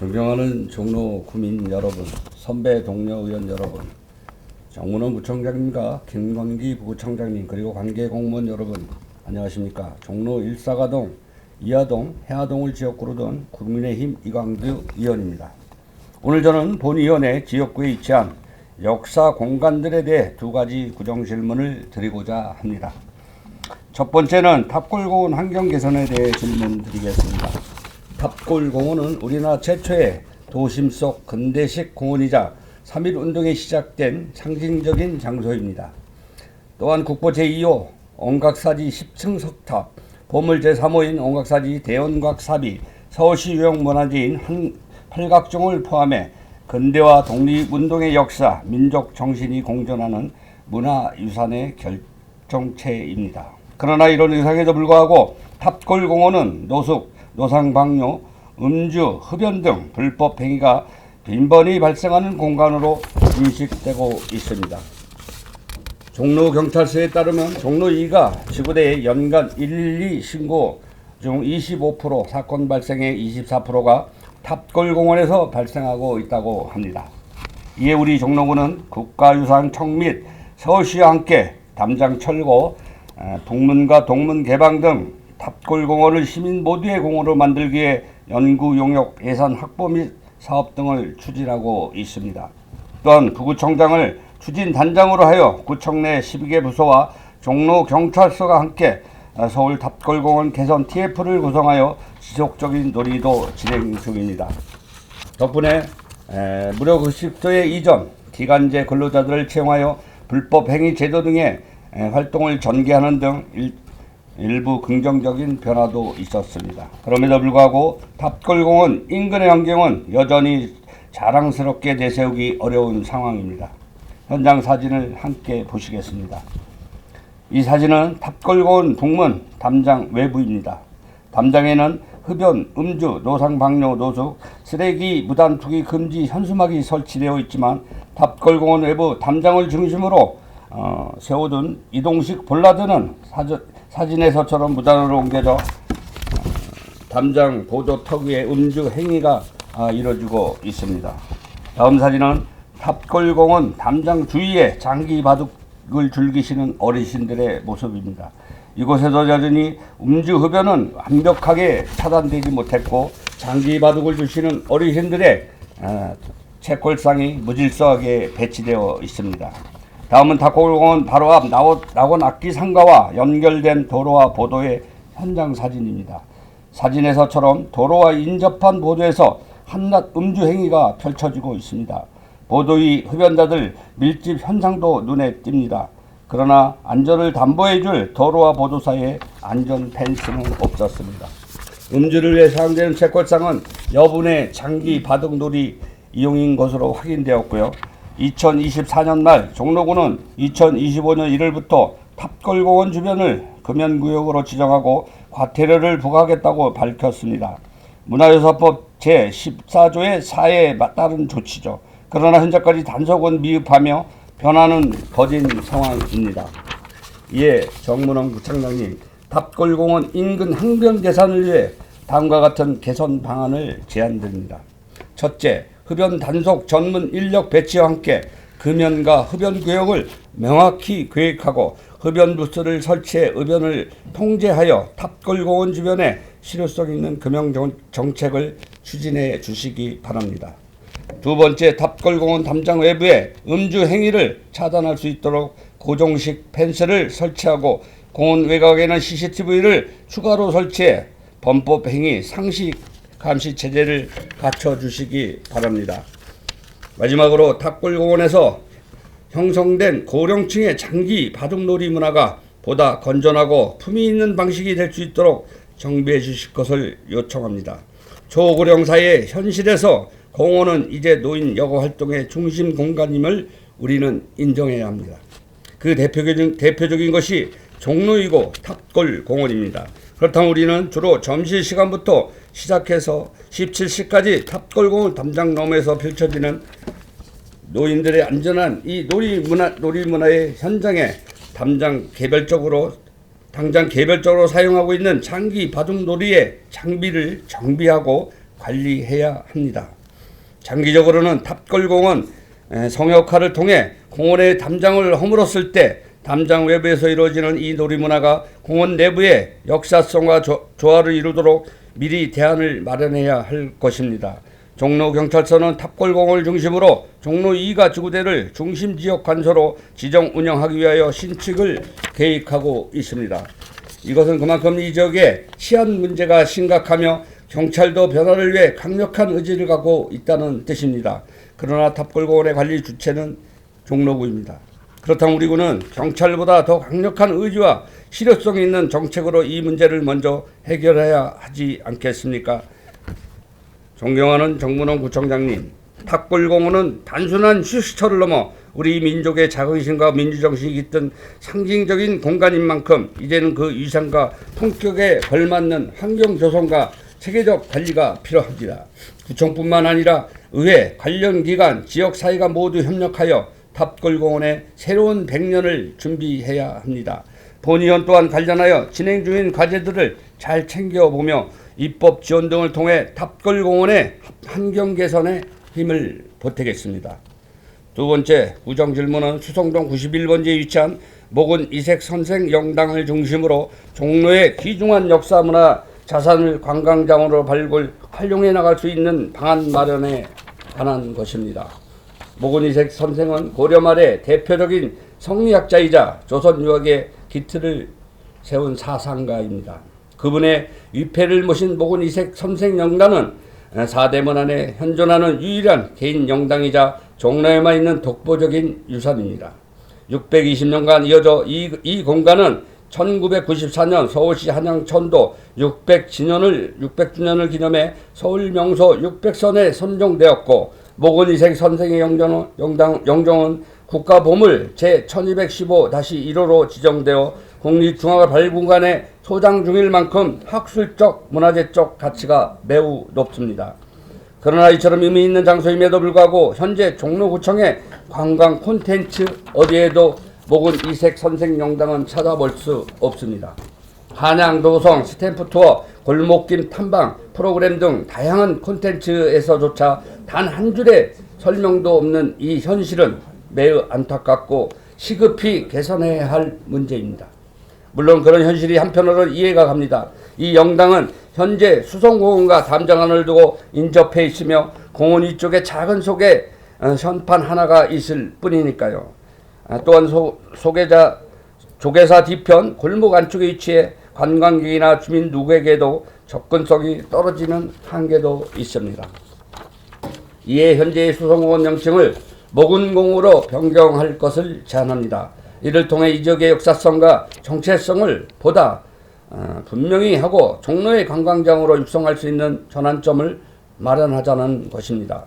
존경하는 종로 구민 여러분, 선배 동료 의원 여러분, 정문원 부총장님과 김건기 부총장님 그리고 관계 공무원 여러분 안녕하십니까? 종로 일사가동, 이하동, 해화동을 지역구로 둔 국민의힘 이광주 의원입니다. 오늘 저는 본위원회 지역구에 위치한 역사 공간들에 대해 두 가지 구정 질문을 드리고자 합니다. 첫 번째는 탑골공원 환경 개선에 대해 질문 드리겠습니다. 탑골 공원은 우리나라 최초의 도심 속 근대식 공원이자 3.1 운동이 시작된 상징적인 장소입니다. 또한 국보 제2호 온각사지 10층 석탑, 보물 제3호인 온각사지 대원각사비, 서울시 유형문화재인 한 팔각종을 포함해 근대화 독립운동의 역사, 민족 정신이 공존하는 문화유산의 결정체입니다. 그러나 이런 의상에도 불구하고 탑골공원은 노숙, 노상방뇨, 음주, 흡연 등 불법 행위가 빈번히 발생하는 공간으로 인식되고 있습니다. 종로 경찰서에 따르면 종로 2가 지구대의 연간 112 신고 중 25% 사건 발생의 24%가 탑골공원에서 발생하고 있다고 합니다. 이에 우리 종로구는 국가유산 청및 서울시와 함께 담장 철거, 에, 동문과 동문 개방 등 탑골공원을 시민 모두의 공원으로 만들기 위해 연구 용역 예산 확보 및 사업 등을 추진하고 있습니다. 또한 부구청장을 추진 단장으로 하여 구청 내 12개 부서와 종로 경찰서가 함께 어, 서울 탑골공원 개선 TF를 구성하여 지속적인 논의도 진행 중입니다. 덕분에 에, 무료 급식소의 이전, 기간제 근로자들을 채용하여 불법 행위 제도 등의 에, 활동을 전개하는 등 일, 일부 긍정적인 변화도 있었습니다. 그럼에도 불구하고 탑골공원 인근의 환경은 여전히 자랑스럽게 내세우기 어려운 상황입니다. 현장 사진을 함께 보시겠습니다. 이 사진은 탑골공원 동문 담장 외부입니다. 담장에는 흡연, 음주, 노상 방뇨, 노숙, 쓰레기 무단 투기 금지 현수막이 설치되어 있지만 탑골공원 외부 담장을 중심으로 어, 세워둔 이동식 볼라드는 사저, 사진에서처럼 무단으로 옮겨져 어, 담장 보조 턱 위에 음주 행위가 아, 이루어지고 있습니다. 다음 사진은 탑골공원 담장 주위에 장기 바둑을 즐기시는 어르신들의 모습입니다. 이곳에서 여전히 음주 흡연은 완벽하게 차단되지 못했고 장기 바둑을 주시는 어르신들의 아, 채꼴상이 무질서하게 배치되어 있습니다. 다음은 탑골공원 바로 앞 낙원, 악기 상가와 연결된 도로와 보도의 현장 사진입니다. 사진에서처럼 도로와 인접한 보도에서 한낱 음주 행위가 펼쳐지고 있습니다. 보도의 흡연자들 밀집 현상도 눈에 띕니다. 그러나 안전을 담보해줄 도로와 보도 사이에 안전 펜스는 없었습니다. 음주를 위해 사용되는 채권상은 여분의 장기 바둑놀이 이용인 것으로 확인되었고요. 2024년 말 종로구는 2025년 1월부터 탑골공원 주변을 금연구역으로 지정하고 과태료를 부과하겠다고 밝혔습니다. 문화유산법 제14조의 4에 따른 조치죠. 그러나 현재까지 단속은 미흡하며 변화는 거진 상황입니다. 이에 정문원 구청장님 탑골공원 인근 항변 개선을 위해 다음과 같은 개선 방안을 제안드립니다. 첫째, 흡연 단속 전문 인력 배치와 함께 금연과 흡연 구역을 명확히 계획하고 흡연 부스를 설치해 흡연을 통제하여 탑골공원 주변에 실효성 있는 금연 정- 정책을 추진해 주시기 바랍니다. 두 번째 탑골공원 담장 외부에 음주 행위를 차단할 수 있도록 고정식 펜스를 설치하고 공원 외곽에는 CCTV를 추가로 설치해 범법 행위 상시 감시 체제를 갖춰 주시기 바랍니다. 마지막으로 탑골공원에서 형성된 고령층의 장기 바둑놀이 문화가 보다 건전하고 품위 있는 방식이 될 수 있도록 정비해 주실 것을 요청합니다. 초고령사의 현실에서 공원은 이제 노인 여가 활동의 중심 공간임을 우리는 인정해야 합니다. 그 대표적인, 대표적인 것이 종로이고 탑골 공원입니다. 그렇다면 우리는 주로 점심 시간부터 시작해서 17시까지 탑골 공원 담장 너머에서 펼쳐지는 노인들의 안전한 이 놀이 문화 놀이 문화의 현장에 담장 개별적으로 당장 개별적으로 사용하고 있는 장기 바둑놀이의 장비를 정비하고 관리해야 합니다. 장기적으로는 탑골공원 에, 성역화를 통해 공원의 담장을 허물었을 때 담장 외부에서 이루어지는 이 놀이문화가 공원 내부의 역사성과 조, 조화를 이루도록 미리 대안을 마련해야 할 것입니다. 종로경찰서는 탑골공원을 중심으로 종로 2가 지구대를 중심 지역 관서로 지정 운영하기 위하여 신축을 계획하고 있습니다. 이것은 그만큼 이 지역에 치안 문제가 심각하며 경찰도 변화를 위해 강력한 의지를 갖고 있다는 뜻입니다. 그러나 탑골공원의 관리 주체는 종로구입니다. 그렇다면 우리 군은 경찰보다 더 강력한 의지와 실효성 있는 정책으로 이 문제를 먼저 해결해야 하지 않겠습니까? 존경하는 정문원 구청장님, 탑골공원은 단순한 휴식처를 넘어 우리 민족의 자긍심과 민주정신이 깃든 상징적인 공간인 만큼 이제는 그 위상과 품격에 걸맞는 환경 조성과 체계적 관리가 필요합니다. 구청뿐만 아니라 의회, 관련 기관, 지역 사회가 모두 협력하여 탑골공원의 새로운 100년을 준비해야 합니다. 본의원 또한 관련하여 진행 중인 과제들을 잘 챙겨보며 입법 지원 등을 통해 탑골공원의 환경 개선에 힘을 보태겠습니다. 두 번째 구정 질문은 수성동 91번지에 위치한 목은 이색 선생 영당을 중심으로 종로의 귀중한 역사 문화 자산을 관광장으로 발굴 활용해 나갈 수 있는 방안 마련에 관한 것입니다. 목은 이색 선생은 고려 말의 대표적인 성리학자이자 조선 유학의 기틀을 세운 사상가입니다. 그분의 위패를 모신 목은 이색 선생 영당은 사대문 안에 현존하는 유일한 개인 영당이자 종로에만 있는 독보적인 유산입니다. 620년간 이어져 이, 이 공간은 1994년 서울시 한양천도 600주년을 600주년을 기념해 서울 명소 600선에 선정되었고 목원이색 선생의 영정, 영당, 영정은 국가보물 제1215-1호로 지정되어 국립중앙발굴관에 소장 중일 만큼 학술적, 문화재적 가치가 매우 높습니다. 그러나 이처럼 의미 있는 장소임에도 불구하고 현재 종로구청의 관광 콘텐츠 어디에도 목은 이색 선생 영당은 찾아볼 수 없습니다. 한양 도성, 스탬프 투어, 골목길 탐방 프로그램 등 다양한 콘텐츠에서조차 단 한 줄의 설명도 없는 이 현실은 매우 안타깝고 시급히 개선해야 할 문제입니다. 물론 그런 현실이 한편으로는 이해가 갑니다. 이 영당은 현재 수성공원과 담장안을 두고 인접해 있으며 공원 위쪽에 작은 속에 어, 현판 하나가 있을 뿐이니까요. 아, 또한 소, 소개자 조계사 뒤편 골목 안쪽에 위치해 관광객이나 주민 누구에게도 접근성이 떨어지는 한계도 있습니다. 이에 현재의 수성공원 명칭을 목운공으로 변경할 것을 제안합니다. 이를 통해 이 지역의 역사성과 정체성을 보다 어, 분명히 하고 종로의 관광장으로 육성할 수 있는 전환점을 마련하자는 것입니다.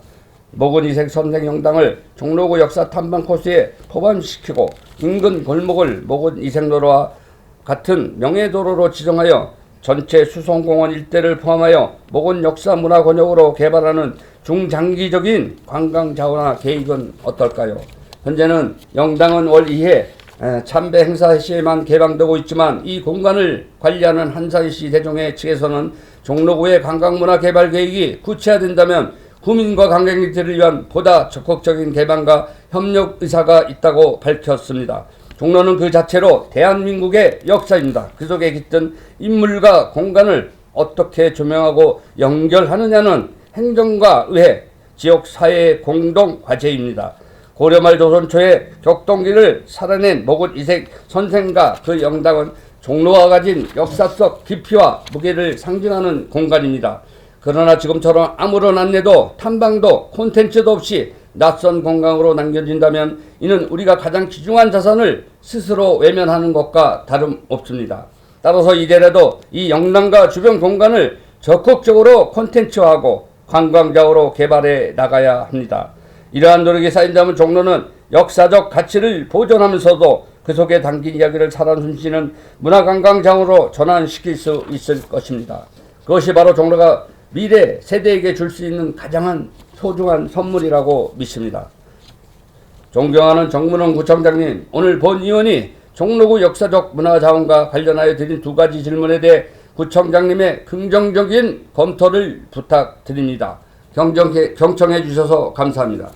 목은이색 선생영당을 종로구 역사 탐방 코스에 포함시키고 인근 골목을 목은이색로와 같은 명예도로로 지정하여 전체 수성공원 일대를 포함하여 목은 역사 문화 권역으로 개발하는 중장기적인 관광 자원화 계획은 어떨까요? 현재는 영당은 월 2회 참배 행사 시에만 개방되고 있지만 이 공간을 관리하는 한산시 대종회 측에서는 종로구의 관광문화 개발 계획이 구체화된다면 구민과 관광객들을 위한 보다 적극적인 개방과 협력 의사가 있다고 밝혔습니다. 종로는 그 자체로 대한민국의 역사입니다. 그 속에 깃든 인물과 공간을 어떻게 조명하고 연결하느냐는 행정과 의회, 지역 사회의 공동 과제입니다. 고려 말 조선 초에 격동기를 살아낸 목은 이색 선생과 그 영당은 종로가 가진 역사적 깊이와 무게를 상징하는 공간입니다. 그러나 지금처럼 아무런 안내도 탐방도 콘텐츠도 없이 낯선 공간으로 남겨진다면 이는 우리가 가장 귀중한 자산을 스스로 외면하는 것과 다름없습니다. 따라서 이제라도 이 영남과 주변 공간을 적극적으로 콘텐츠화하고 관광자로 개발해 나가야 합니다. 이러한 노력이 쌓인다면 종로는 역사적 가치를 보존하면서도 그 속에 담긴 이야기를 살아 숨쉬는 문화관광장으로 전환시킬 수 있을 것입니다. 그것이 바로 종로가 미래 세대에게 줄 수 있는 가장 소중한 선물이라고 믿습니다. 존경하는 정문원 구청장님, 오늘 본 의원이 종로구 역사적 문화자원과 관련하여 드린 두 가지 질문에 대해 구청장님의 긍정적인 검토를 부탁드립니다. 경청해 주셔서 감사합니다.